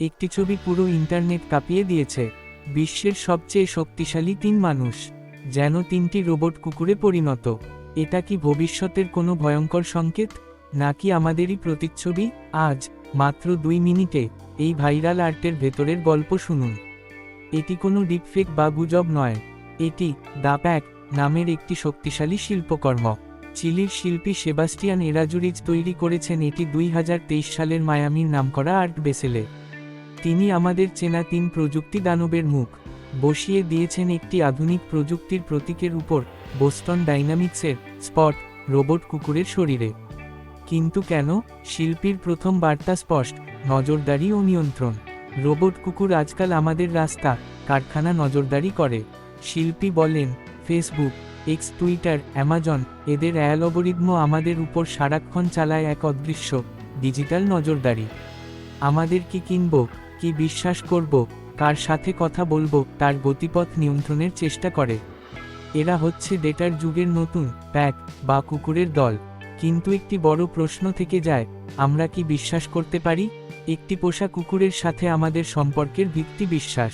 একটি ছবি পুরো ইন্টারনেট কাঁপিয়ে দিয়েছে। বিশ্বের সবচেয়ে শক্তিশালী তিন মানুষ, যেন তিনটি রোবট কুকুরে পরিণত। এটা কি ভবিষ্যতের কোনো ভয়ঙ্কর সংকেত? নাকি আমাদেরই প্রতিচ্ছবি? আজ, মাত্র দুই মিনিটে, এই ভাইরাল আর্টের ভেতরের গল্প শুনুন। এটি কোনো ডিপফেক বা গুজব নয়। এটি দ্য প্যাক নামের একটি শক্তিশালী শিল্পকর্ম। চিলির শিল্পী সেবাস্টিয়ান এরাজুরিজ তৈরি করেছেন এটি দুই হাজার তেইশ সালের মায়ামির নামকরা আর্ট বেসেলে। তিনি আমাদের চেনা তিন প্রযুক্তি দানবের মুখ। বসিয়ে দিয়েছেন একটি আধুনিক প্রযুক্তির প্রতীকের উপর, বোস্টন ডাইনামিক্সের, স্পট, রোবট কুকুরের শরীরে। কিন্তু কেন? শিল্পীর প্রথম বার্তা স্পষ্ট, নজরদারি ও নিয়ন্ত্রণ। রোবট কুকুর আজকাল আমাদের রাস্তা, কারখানা নজরদারি করে। শিল্পী বলেন, ফেসবুক, এক্স, টুইটার, অ্যামাজন, এদের অ্যালগোরিদম আমাদের উপর সারাক্ষণ চালায় এক অদৃশ্য, ডিজিটাল নজরদারি। আমাদের কি কিনব? কি বিশ্বাস করব, কার সাথে কথা বলব, তার গতিপথ নিয়ন্ত্রণের চেষ্টা করে। এরা হচ্ছে ডেটার যুগের নতুন, প্যাক, বা কুকুরের দল। কিন্তু একটি বড় প্রশ্ন থেকে যায়, আমরা কি বিশ্বাস করতে পারি? একটি পোষা কুকুরের সাথে আমাদের সম্পর্কের ভিত্তি বিশ্বাস।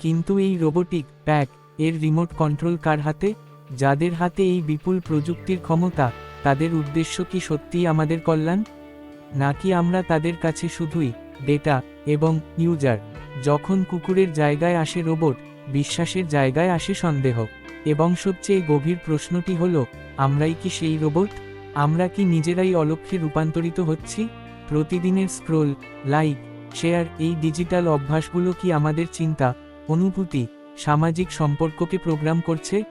কিন্তু এই রোবোটিক, প্যাক, এর রিমোট কন্ট্রোল কার হাতে? যাদের হাতে এই বিপুল প্রযুক্তির ক্ষমতা, তাদের উদ্দেশ্য কি সত্যিই আমাদের কল্যাণ? নাকি আমরা তাদের কাছে শুধুই ডেটা এবং ইউজার যখন কুকুরের জায়গায় আসে রোবট বিশ্বাসের জায়গায় আসে সন্দেহ। এবং সবচেয়ে গভীর প্রশ্নটি হল, আমরাই কি সেই রোবট আমরা কি নিজেরাই অলক্ষ্যে রূপান্তরিত হচ্ছি? প্রতিদিনের স্ক্রোল লাইক শেয়ার এই ডিজিটাল অভ্যাসগুলো কি আমাদের চিন্তা, অনুভূতি, সামাজিক সম্পর্ককে প্রোগ্রাম করছে?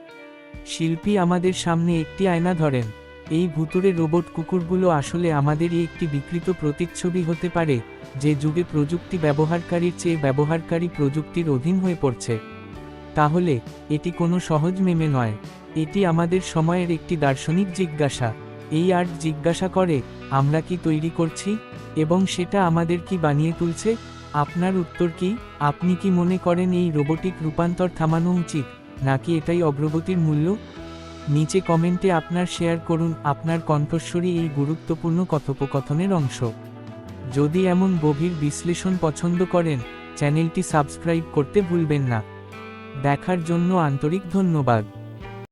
শিল্পী আমাদের সামনে একটি আয়না ধরেন। এই ভুতুরে রোবট কুকুরগুলো আসলে আমাদেরই একটি বিকৃত প্রতিচ্ছবি হতে পারে, যে যুগে প্রযুক্তি ব্যবহারকারীর চেয়ে ব্যবহারকারী প্রযুক্তির অধীন হয়ে পড়ছে। তাহলে, এটি কোনো সহজ মেমে নয়, এটি আমাদের সময়ের একটি দার্শনিক জিজ্ঞাসা। এই আর্ট জিজ্ঞাসা করে, আমরা কি তৈরি করছি? এবং সেটা আমাদের কি বানিয়ে তুলছে? আপনার উত্তর কি? আপনি কি মনে করেন এই রোবোটিক রূপান্তর থামানো উচিত, নাকি এটাই অগ্রগতির মূল্য? নিচে কমেন্টে আপনার শেয়ার করুন, আপনার কণ্ঠস্বরী এই গুরুত্বপূর্ণ কথোপকথনের অংশ। যদি এমন গভীর বিশ্লেষণ পছন্দ করেন, চ্যানেলটি সাবস্ক্রাইব করতে ভুলবেন না। দেখার জন্য আন্তরিক ধন্যবাদ।